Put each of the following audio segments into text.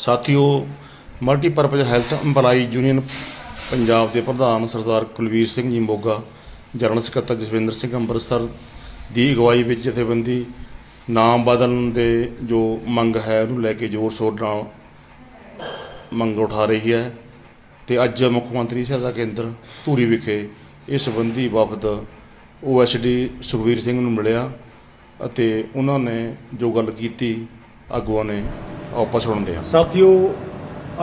ਸਾਥੀਓ, multipurpose health employee union Punjab ਦੇ ਪ੍ਰਧਾਨ ਸਰਦਾਰ ਕੁਲਵੀਰ ਸਿੰਘ ਜੀ ਮੋਗਾ, ਜਨਰਲ ਸਕੱਤਰ ਜਸਵਿੰਦਰ ਸਿੰਘ ਅੰਮ੍ਰਿਤਸਰ ਦੀ ਅਗਵਾਈ ਵਿੱਚ ਜਥੇਬੰਦੀ ਨਾਮ ਬਦਲਣ ਦੇ ਜੋ ਮੰਗ ਹੈ, ਉਹਨੂੰ ਲੈ ਕੇ ਜ਼ੋਰ ਸ਼ੋਰ ਨਾਲ ਮੰਗ ਉਠਾ ਰਹੀ ਹੈ। ਤੇ ਅੱਜ ਮੁੱਖ ਮੰਤਰੀ ਸਹਾਇਤਾ ਕੇਂਦਰ ਧੂਰੀ ਵਿਖੇ ਇਸ ਸੰਬੰਧੀ ਵਫਦ ਓਐਸਡੀ ਸੁਖਵੀਰ ਸਿੰਘ ਨੂੰ ਮਿਲਿਆ ਅਤੇ ਉਹਨਾਂ ਨੇ ਜੋ ਗੱਲ ਕੀਤੀ, ਆਗੂਆਂ ਨੇ ਆਪਾਂ ਸੁਣਦੇ ਹਾਂ ਸਾਥੀਓ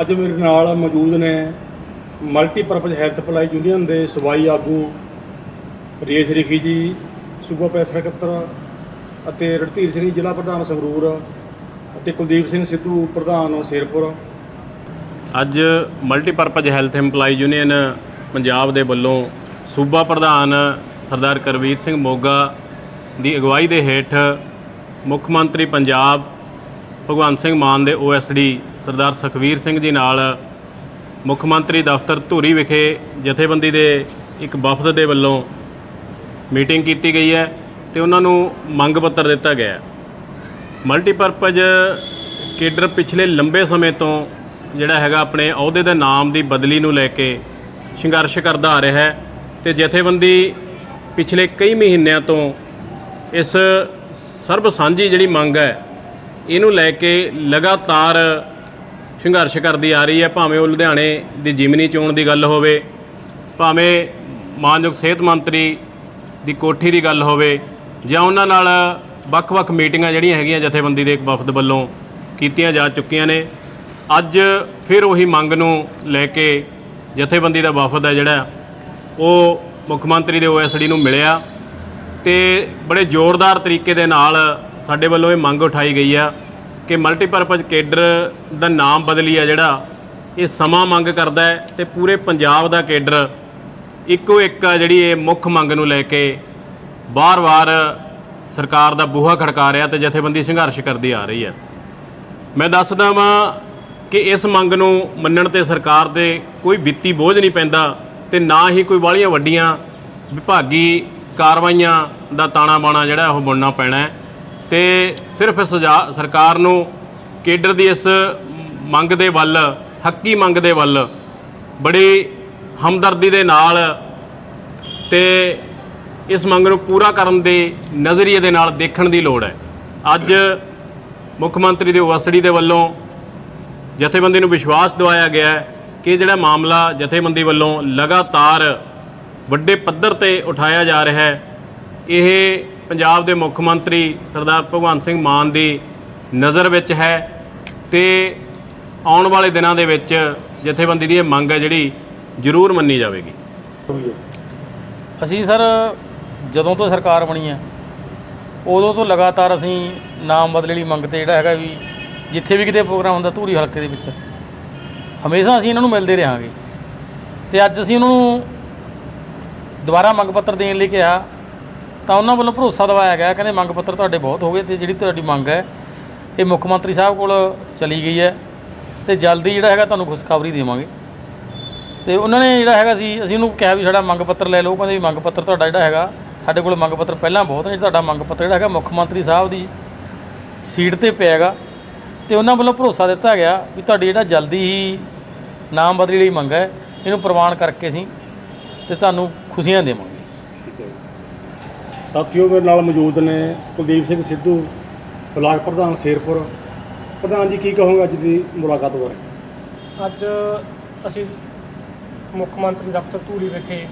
ਅੱਜ ਮੇਰੇ ਨਾਲ ਮੌਜੂਦ ਨੇ ਮਲਟੀਪਰਪਜ਼ ਹੈਲਥ ਅਪਲਾਈ ਯੂਨੀਅਨ ਦੇ ਸਵਾਈ ਆਗੂ ਰੇਸ਼ ਰਿਖੀ ਜੀ ਸੂਬਾ ਪ੍ਰੈਸ ਸਕੱਤਰ ਅਤੇ ਰਣਧੀਰ ਸਿੰਘ ਜ਼ਿਲ੍ਹਾ ਪ੍ਰਧਾਨ ਸੰਗਰੂਰ ਅਤੇ ਕੁਲਦੀਪ ਸਿੰਘ ਸਿੱਧੂ ਪ੍ਰਧਾਨ ਸ਼ੇਰਪੁਰ। ਅੱਜ multipurpose health EMPLOYE union Punjab ਦੇ ਵੱਲੋਂ ਸੂਬਾ ਪ੍ਰਧਾਨ ਸਰਦਾਰ ਕਰਵੀਰ ਸਿੰਘ ਮੋਗਾ ਦੀ ਅਗਵਾਈ ਦੇ ਹੇਠ ਮੁੱਖ ਮੰਤਰੀ ਪੰਜਾਬ ਭਗਵੰਤ ਸਿੰਘ ਮਾਨ ਦੇ OSD ਸਰਦਾਰ ਸੁਖਵੀਰ ਸਿੰਘ ਜੀ ਨਾਲ ਮੁੱਖ ਮੰਤਰੀ ਦਫ਼ਤਰ ਧੂਰੀ ਵਿਖੇ ਜਥੇਬੰਦੀ ਦੇ ਇੱਕ ਵਫਦ ਦੇ ਵੱਲੋਂ ਮੀਟਿੰਗ ਕੀਤੀ ਗਈ ਹੈ ਤੇ ਉਹਨਾਂ ਨੂੰ ਮੰਗ ਪੱਤਰ ਦਿੱਤਾ ਗਿਆ ਹੈ। ਮਲਟੀਪਰਪਜ਼ ਕੇਡਰ ਪਿਛਲੇ ਲੰਬੇ ਸਮੇਂ ਤੋਂ ਜਿਹੜਾ ਹੈਗਾ ਆਪਣੇ ਅਹੁਦੇ ਦੇ ਨਾਮ ਦੀ ਬਦਲੀ ਨੂੰ ਲੈ ਕੇ ਸੰਘਰਸ਼ ਕਰਦਾ ਆ ਰਿਹਾ ਹੈ ਤੇ ਜਥੇਬੰਦੀ ਪਿਛਲੇ ਕਈ ਮਹੀਨਿਆਂ ਤੋਂ ਇਸ ਸਰਬ ਸਾਂਝੀ ਜਿਹੜੀ ਮੰਗ ਹੈ ਇਹਨੂੰ ਲੈ ਕੇ ਲਗਾਤਾਰ ਸੰਘਰਸ਼ ਕਰਦੀ ਆ ਰਹੀ ਹੈ, ਭਾਵੇਂ ਉਹ ਲੁਧਿਆਣੇ ਦੀ ਜਿਮਨੀ ਚੋਣ ਦੀ ਗੱਲ ਹੋਵੇ, ਭਾਵੇਂ ਮਾਨਯੋਗ ਸਿਹਤ ਮੰਤਰੀ ਦੀ ਕੋਠੀ ਦੀ ਗੱਲ ਹੋਵੇ, ਜਾਂ ਉਹਨਾਂ ਨਾਲ ਵੱਖ-ਵੱਖ ਮੀਟਿੰਗਾਂ ਜਿਹੜੀਆਂ ਹੈਗੀਆਂ ਜਥੇਬੰਦੀ ਦੇ ਇੱਕ ਵਫਦ ਵੱਲੋਂ ਕੀਤੀਆਂ ਜਾ ਚੁੱਕੀਆਂ ਨੇ, ਅੱਜ ਫਿਰ ਉਹੀ ਮੰਗ ਨੂੰ ਲੈ ਕੇ ਜਥੇਬੰਦੀ ਦਾ ਵਫਦ ਹੈ ਜਿਹੜਾ, ਉਹ ਮੁੱਖ ਮੰਤਰੀ ਦੇ ਓਐਸਡੀ ਨੂੰ ਮਿਲਿਆ ਤੇ ਬੜੇ ਜ਼ੋਰਦਾਰ ਤਰੀਕੇ ਦੇ ਨਾਲ ਸਾਡੇ ਵੱਲੋਂ ਇਹ ਮੰਗ ਉਠਾਈ ਗਈ ਆ ਕਿ ਮਲਟੀਪਰਪਜ਼ ਕੇਡਰ ਦਾ ਨਾਮ ਬਦਲੀ ਆ ਜਿਹੜਾ, ਇਹ ਸਮਾਂ ਮੰਗ ਕਰਦਾ ਹੈ ਤੇ ਪੂਰੇ ਪੰਜਾਬ ਦਾ ਕੇਡਰ ਇੱਕੋ ਇੱਕ ਆ ਜਿਹੜੀ ਇਹ ਮੁੱਖ ਮੰਗ ਨੂੰ ਲੈ ਕੇ ਬਾਰ-ਬਾਰ ਸਰਕਾਰ ਦਾ ਬੂਹਾ ਖੜਕਾ ਰਿਹਾ ਤੇ ਜਥੇਬੰਦੀ ਸੰਘਰਸ਼ ਕਰਦੀ ਆ ਰਹੀ ਹੈ ਮੈਂ ਦੱਸਦਾ ਵਾਂ ਕਿ ਇਸ ਮੰਗ ਨੂੰ ਮੰਨਣ ਤੇ ਸਰਕਾਰ ਦੇ ਕੋਈ ਵਿੱਤੀ ਬੋਝ ਨਹੀਂ ਪੈਂਦਾ ਤੇ ਨਾ ਹੀ ਕੋਈ ਬਾਹਲੀਆਂ ਵੱਡੀਆਂ ਵਿਭਾਗੀ ਕਾਰਵਾਈਆਂ ਦਾ ਤਾਣਾ ਬਾਣਾ ਜਿਹੜਾ ਉਹ ਬੁਣਨਾ ਪੈਣਾ ਹੈ। ਤੇ ਸਿਰਫ ਸਜਾ, ਸਰਕਾਰ ਨੂੰ ਕੇਡਰ ਦੀ ਇਸ ਮੰਗ ਦੇ ਵੱਲ, ਹੱਕੀ ਮੰਗ ਦੇ ਵੱਲ ਬੜੀ ਹਮਦਰਦੀ ਦੇ ਨਾਲ ਤੇ ਇਸ ਮੰਗ ਨੂੰ ਪੂਰਾ ਕਰਨ ਦੇ ਨਜ਼ਰੀਏ ਦੇ ਨਾਲ ਦੇਖਣ ਦੀ ਲੋੜ ਹੈ। ਅੱਜ ਮੁੱਖ ਮੰਤਰੀ ਦੇ ਵਸੜੀ ਦੇ ਵੱਲੋਂ ਜਥੇਬੰਦੀ ਨੂੰ ਵਿਸ਼ਵਾਸ ਦਿਵਾਇਆ ਗਿਆ ਹੈ ਕਿ ਜਿਹੜਾ ਮਾਮਲਾ ਜਥੇਬੰਦੀ ਵੱਲੋਂ ਲਗਾਤਾਰ ਵੱਡੇ ਪੱਧਰ ਤੇ ਉਠਾਇਆ ਜਾ ਰਿਹਾ ਹੈ, ਇਹ ਪੰਜਾਬ ਦੇ ਮੁੱਖ ਮੰਤਰੀ ਸਰਦਾਰ ਭਗਵੰਤ ਸਿੰਘ ਮਾਨ ਦੀ ਨਜ਼ਰ ਵਿੱਚ ਹੈ ਤੇ ਆਉਣ ਵਾਲੇ ਦਿਨਾਂ ਦੇ ਵਿੱਚ ਜਥੇਬੰਦੀ ਦੀ ਇਹ ਮੰਗ ਹੈ ਜਿਹੜੀ ਜ਼ਰੂਰ ਮੰਨੀ ਜਾਵੇਗੀ। ਅਸੀਂ ਸਰ ਜਦੋਂ ਤੋਂ ਸਰਕਾਰ ਬਣੀ ਹੈ, ਉਦੋਂ ਤੋਂ ਲਗਾਤਾਰ ਅਸੀਂ ਨਾਮ ਬਦਲੇ ਲਈ ਮੰਗ ਤੇ ਜਿਹੜਾ ਹੈਗਾ ਵੀ ਜਿੱਥੇ ਵੀ ਕਿਤੇ ਪ੍ਰੋਗਰਾਮ ਹੁੰਦਾ ਧੂਰੀ ਹਲਕੇ ਦੇ ਵਿੱਚ, ਹਮੇਸ਼ਾ ਅਸੀਂ ਇਹਨਾਂ ਨੂੰ ਮਿਲਦੇ ਰਹਾਂਗੇ। ਤੇ ਅੱਜ ਅਸੀਂ ਉਹਨਾਂ ਨੂੰ ਦੁਬਾਰਾ ਮੰਗ ਪੱਤਰ ਦੇਣ ਲਈ ਕਿਹਾ ਤਾਂ ਉਹਨਾਂ ਵੱਲੋਂ ਭਰੋਸਾ ਦਿਵਾਇਆ ਗਿਆ, ਕਹਿੰਦੇ ਮੰਗ ਪੱਤਰ ਤੁਹਾਡੇ ਬਹੁਤ ਹੋ ਗਏ ਤੇ ਜਿਹੜੀ ਤੁਹਾਡੀ ਮੰਗ ਹੈ, ਇਹ ਮੁੱਖ ਮੰਤਰੀ ਸਾਹਿਬ ਕੋਲ ਚਲੀ ਗਈ ਹੈ ਤੇ ਜਲਦੀ ਜਿਹੜਾ ਹੈਗਾ ਤੁਹਾਨੂੰ ਖੁਸ਼ਖਬਰੀ ਦੇਵਾਂਗੇ। ਤੇ ਉਹਨਾਂ ਨੇ ਜਿਹੜਾ ਹੈਗਾ ਸੀ, ਅਸੀਂ ਉਹਨੂੰ ਕਿਹਾ ਵੀ ਸਾਡਾ ਮੰਗ ਪੱਤਰ ਲੈ ਲਓ, ਕਹਿੰਦੇ ਵੀ ਮੰਗ ਪੱਤਰ ਤੁਹਾਡਾ ਜਿਹੜਾ ਹੈਗਾ, ਸਾਡੇ ਕੋਲ ਮੰਗ ਪੱਤਰ ਪਹਿਲਾਂ ਬਹੁਤ ਨੇ, ਤੁਹਾਡਾ ਮੰਗ ਪੱਤਰ ਜਿਹੜਾ ਹੈਗਾ ਮੁੱਖ ਮੰਤਰੀ ਸਾਹਿਬ ਦੀ ਸੀਟ ਤੇ ਪਿਆ ਹੈਗਾ ਤੇ ਉਹਨਾਂ ਵੱਲੋਂ ਭਰੋਸਾ ਦਿੱਤਾ ਗਿਆ ਵੀ ਤੁਹਾਡੀ ਜਿਹੜਾ ਜਲਦੀ ਹੀ ਨਾਮ ਬਦਲੀ ਲਈ ਮੰਗ ਹੈ, ਇਹਨੂੰ ਪ੍ਰਵਾਨ ਕਰਕੇ ਅਸੀਂ ਤੇ ਤੁਹਾਨੂੰ ਖੁਸ਼ੀਆਂ ਦੇਵਾਂਗੇ। ਸਾਥੀਓ, ਮੇਰੇ ਨਾਲ ਮੌਜੂਦ ਨੇ ਕੁਲਦੀਪ ਸਿੰਘ ਸਿੱਧੂ, ਬਲਾਕ ਪ੍ਰਧਾਨ ਸ਼ੇਰਪੁਰ। ਪ੍ਰਧਾਨ ਜੀ, ਕੀ ਕਹੋਗੇ ਅੱਜ ਦੀ ਮੁਲਾਕਾਤ ਬਾਰੇ? ਅੱਜ ਅਸੀਂ ਮੁੱਖ ਮੰਤਰੀ ਦਫ਼ਤਰ ਧੂਰੀ ਵਿਖੇ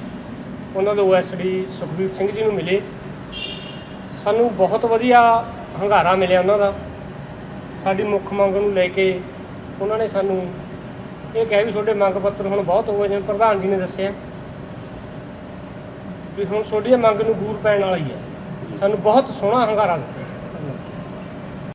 ਉਹਨਾਂ ਦੇ ਓਐਸਡੀ ਸੁਖਬੀਰ ਸਿੰਘ ਜੀ ਨੂੰ ਮਿਲੇ। ਸਾਨੂੰ ਬਹੁਤ ਵਧੀਆ ਹੰਗਾਰਾ ਮਿਲਿਆ ਉਹਨਾਂ ਦਾ। ਸਾਡੀ ਮੁੱਖ ਮੰਗ ਨੂੰ ਲੈ ਕੇ ਉਹਨਾਂ ਨੇ ਸਾਨੂੰ ਇਹ ਕਿਹਾ ਵੀ ਤੁਹਾਡੇ ਮੰਗ ਪੱਤਰ ਹੁਣ ਬਹੁਤ ਹੋ ਗਏ ਜਿਵੇਂ ਪ੍ਰਧਾਨ ਜੀ ਨੇ ਦੱਸਿਆ। ਵੀ ਹੁਣ ਤੁਹਾਡੀ ਇਹ ਮੰਗ ਨੂੰ ਗੂਰ ਪੈਣ ਵਾਲੀ ਹੈ ਸਾਨੂੰ ਬਹੁਤ ਸੋਹਣਾ ਹੰਗਾਰਾ ਦਿੱਤਾ